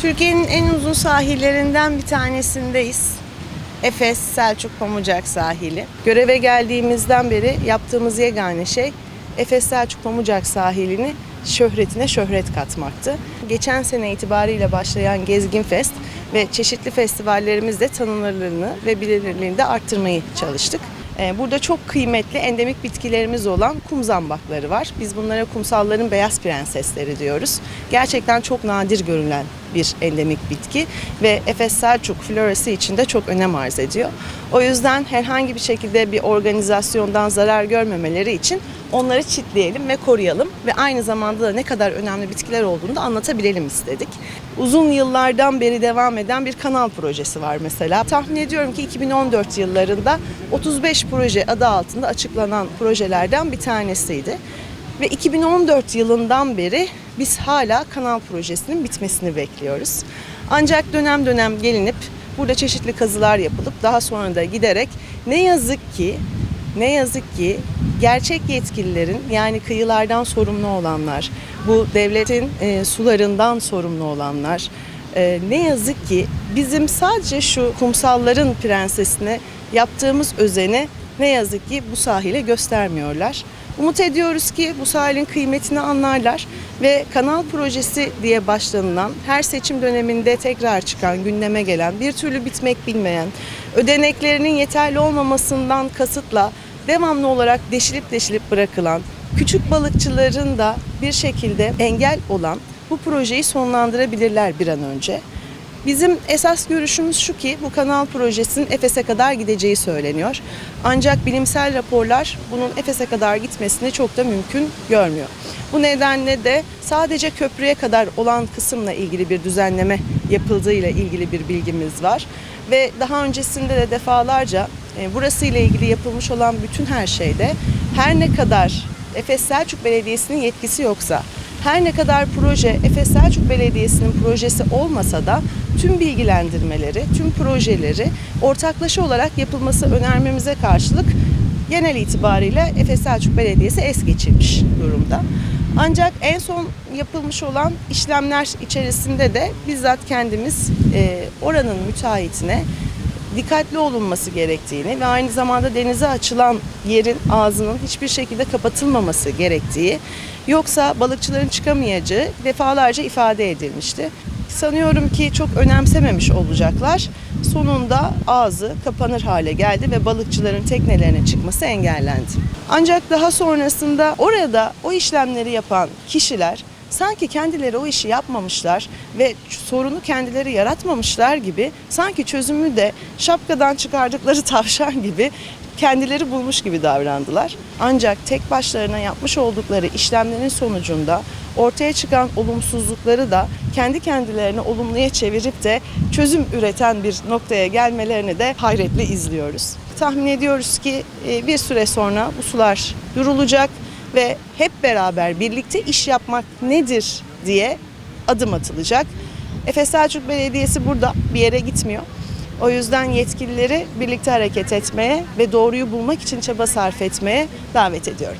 Türkiye'nin en uzun sahillerinden bir tanesindeyiz. Efes Selçuk Pamucak sahili. Göreve geldiğimizden beri yaptığımız yegane şey Efes Selçuk Pamucak sahilini şöhretine şöhret katmaktı. Geçen sene itibariyle başlayan Gezgin Fest ve çeşitli festivallerimizde tanınırlığını ve bilinirliğini de arttırmayı çalıştık. Ee, Burada çok kıymetli endemik bitkilerimiz olan kum zambakları var. Biz bunlara kumsalların beyaz prensesleri diyoruz. Gerçekten çok nadir görülen bir endemik bitki ve Efes Selçuk florası için de çok önem arz ediyor. O yüzden herhangi bir şekilde bir organizasyondan zarar görmemeleri için onları çitleyelim ve koruyalım ve aynı zamanda da ne kadar önemli bitkiler olduğunu da anlatabilelim istedik. Uzun yıllardan beri devam eden bir kanal projesi var mesela. Tahmin ediyorum ki 2014 yıllarında 35 proje adı altında açıklanan projelerden bir tanesiydi. Ve 2014 yılından beri biz hala kanal projesinin bitmesini bekliyoruz. Ancak dönem dönem gelinip burada çeşitli kazılar yapılıp daha sonra da giderek ne yazık ki ne yazık ki gerçek yetkililerin yani kıyılardan sorumlu olanlar, bu devletin e, sularından sorumlu olanlar e, ne yazık ki bizim sadece şu kumsalların prensesine yaptığımız özeni ne yazık ki bu sahile göstermiyorlar. Umut ediyoruz ki bu sahilin kıymetini anlarlar ve kanal projesi diye başlanılan her seçim döneminde tekrar çıkan gündeme gelen bir türlü bitmek bilmeyen ödeneklerinin yeterli olmamasından kasıtla devamlı olarak deşilip deşilip bırakılan küçük balıkçıların da bir şekilde engel olan bu projeyi sonlandırabilirler bir an önce. Bizim esas görüşümüz şu ki bu kanal projesinin Efes'e kadar gideceği söyleniyor. Ancak bilimsel raporlar bunun Efes'e kadar gitmesini çok da mümkün görmüyor. Bu nedenle de sadece köprüye kadar olan kısımla ilgili bir düzenleme yapıldığıyla ilgili bir bilgimiz var. Ve daha öncesinde de defalarca burası ile ilgili yapılmış olan bütün her şeyde her ne kadar Efes Selçuk Belediyesi'nin yetkisi yoksa her ne kadar proje Efes Selçuk Belediyesi'nin projesi olmasa da tüm bilgilendirmeleri, tüm projeleri ortaklaşa olarak yapılması önermemize karşılık genel itibariyle Efes Selçuk Belediyesi es geçirmiş durumda. Ancak en son yapılmış olan işlemler içerisinde de bizzat kendimiz e, oranın müteahhitine dikkatli olunması gerektiğini ve aynı zamanda denize açılan yerin ağzının hiçbir şekilde kapatılmaması gerektiği yoksa balıkçıların çıkamayacağı defalarca ifade edilmişti. Sanıyorum ki çok önemsememiş olacaklar. Sonunda ağzı kapanır hale geldi ve balıkçıların teknelerine çıkması engellendi. Ancak daha sonrasında orada o işlemleri yapan kişiler sanki kendileri o işi yapmamışlar ve sorunu kendileri yaratmamışlar gibi sanki çözümü de şapkadan çıkardıkları tavşan gibi kendileri bulmuş gibi davrandılar. Ancak tek başlarına yapmış oldukları işlemlerin sonucunda ortaya çıkan olumsuzlukları da kendi kendilerine olumluya çevirip de çözüm üreten bir noktaya gelmelerini de hayretle izliyoruz. Tahmin ediyoruz ki e, bir süre sonra bu sular durulacak ve hep beraber birlikte iş yapmak nedir diye adım atılacak. Efes Selçuk Belediyesi burada bir yere gitmiyor. O yüzden yetkilileri birlikte hareket etmeye ve doğruyu bulmak için çaba sarf etmeye davet ediyorum.